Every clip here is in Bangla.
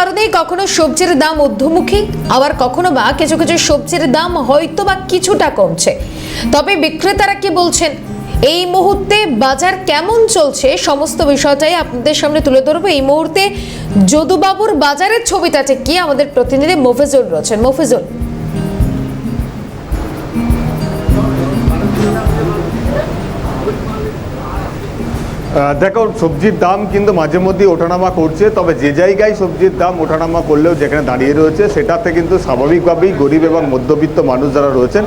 কারণেই কখনো সবজির দাম ঊর্ধ্বমুখী, আবার কখনো বা কিছু কিছু সবজির দাম হয়তো বা কিছুটা কমছে। তবে বিক্রেতারা কি বলছেন? এই মুহূর্তে বাজার কেমন চলছে? সমস্ত বিষয়টাই আপনাদের সামনে তুলে ধরবো। এই মুহূর্তে যদুবাবুর বাজারের ছবিটাতে কি? আমাদের প্রতিনিধি মফিজুল রয়েছেন। মফিজুল দেখো, সবজির দাম কিন্তু মাঝে মধ্যে ওঠানামা করছে, তবে যে জায়গায় সবজির দাম ওঠানামা করলেও যেখানে দাঁড়িয়ে রয়েছে, সেটাতে কিন্তু স্বাভাবিকভাবেই গরিব এবং মধ্যবিত্ত মানুষ যারা রয়েছেন,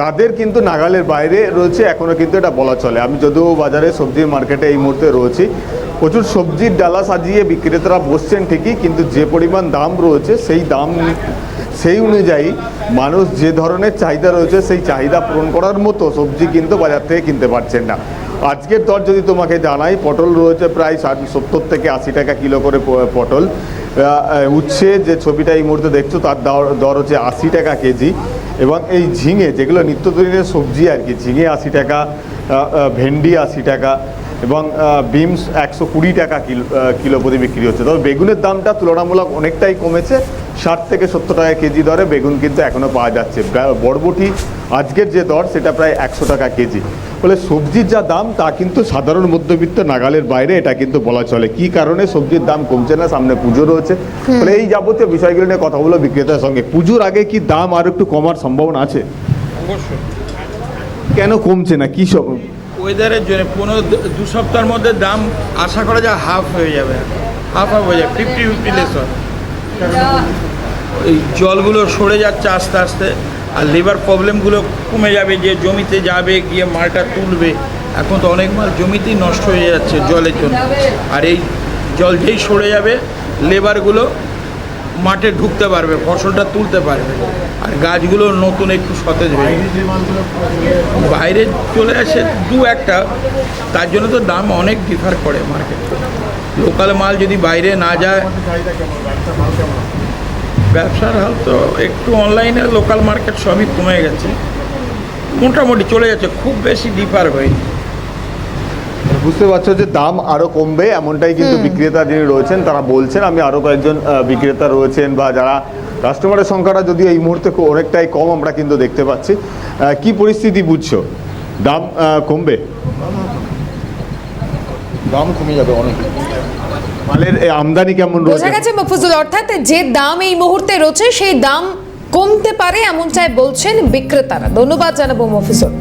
তাদের কিন্তু নাগালের বাইরে রয়েছে এখনও কিন্তু এটা বলা চলে। আমি যদিও বাজারে সবজির মার্কেটে এই মুহূর্তে রয়েছি। প্রচুর সবজির ডালা সাজিয়ে বিক্রেতারা বসছেন ঠিকই, কিন্তু যে পরিমাণ দাম রয়েছে, সেই দাম, সেই অনুযায়ী মানুষ যে ধরনের চাহিদা রয়েছে, সেই চাহিদা পূরণ করার মতো সবজি কিন্তু বাজার থেকে কিনতে পারছেন না। আজকের দর যদি তোমাকে জানাই, পটল রয়েছে প্রায় ষাট, সত্তর থেকে আশি টাকা কিলো করে পটল। উচ্ছে যে ছবিটা এই মুহূর্তে দেখছ, তার দর দর হচ্ছে আশি টাকা কেজি। এবং এই ঝিঙে, যেগুলো নিত্যদিনের সবজি আর কি, ঝিঙে আশি টাকা ভেন্ডি আশি টাকা এবং বিমস একশো কুড়ি টাকা কিলো কিলো প্রতি বিক্রি হচ্ছে। তবে বেগুনের দামটা তুলনামূলক অনেকটাই কমেছে। ষাট থেকে সত্তর টাকা কেজি দরে বেগুন কিন্তু এখনও পাওয়া যাচ্ছে। বরবটি আজকের যে দর সেটা প্রায় একশো টাকা কেজি। ফলে সবজির যা দাম তা কিন্তু সাধারণ মধ্যবিত্ত নাগালের বাইরে এটা কিন্তু বলা চলে। কি কারণে সবজির দাম কমছে না? সামনে পুজো রয়েছে। ফলে এই যাবতীয় বিষয়গুলো নিয়ে কথা বলো বিক্রেতার সঙ্গে। পুজোর আগে কি দাম আরও একটু কমার সম্ভাবনা আছে? অবশ্যই। কেন কমছে না? কী সব ওয়েদারের জন্য পনেরো দু সপ্তাহের মধ্যে দাম আশা করা যায় হাফ হয়ে যাবে। হাফ হাফ হয়ে যাবে ফিফটি ফিফটি লেস হয় এই জলগুলো সরে যাচ্ছে আস্তে আস্তে, আর লেবার প্রবলেমগুলো কমে যাবে, যে জমিতে যাবে, গিয়ে মালটা তুলবে। এখন তো অনেক মাল জমিতেই নষ্ট হয়ে যাচ্ছে জলের জন্য। আর এই জল যেই সরে যাবে লেবারগুলো মাঠে ঢুকতে পারবে, ফসলটা তুলতে পারবে। আর গাছগুলো নতুন একটু সতেজ হয়ে বাইরে চলে আসে দু একটা, তার জন্য তো দাম অনেক ডিফার করে মার্কেট লোকাল মাল যদি বাইরে না যায়। ব্যবসার হাল তো একটু অনলাইনে লোকাল মার্কেট সবই কমে গেছে। মোটামুটি চলে যাচ্ছে খুব বেশি ডিফার হয়নি। বুঝতে পারছ যে দাম আরও কমবে এমনটাই কিন্তু বিক্রেতা যিনি রয়েছেন তারা বলছেন। আমি আরও কয়েকজন বিক্রেতা রয়েছেন বা যারা কাস্টমারের সংখ্যাটা যদিও এই মুহূর্তে খুব অনেকটাই কম আমরা কিন্তু দেখতে পাচ্ছি। কি পরিস্থিতি বুঝছ? দাম কমবে? দাম কমে যাবে অনেক। মালের আমদানি কেমন রয়েছে? বোঝা গেছে মফুজুল, অর্থাৎ যে দাম এই মুহূর্তে রয়েছে, সেই দাম কমতে পারে, এমনটাই বলছেন বিক্রেতারা। ধন্যবাদ জানাব মফিজুল।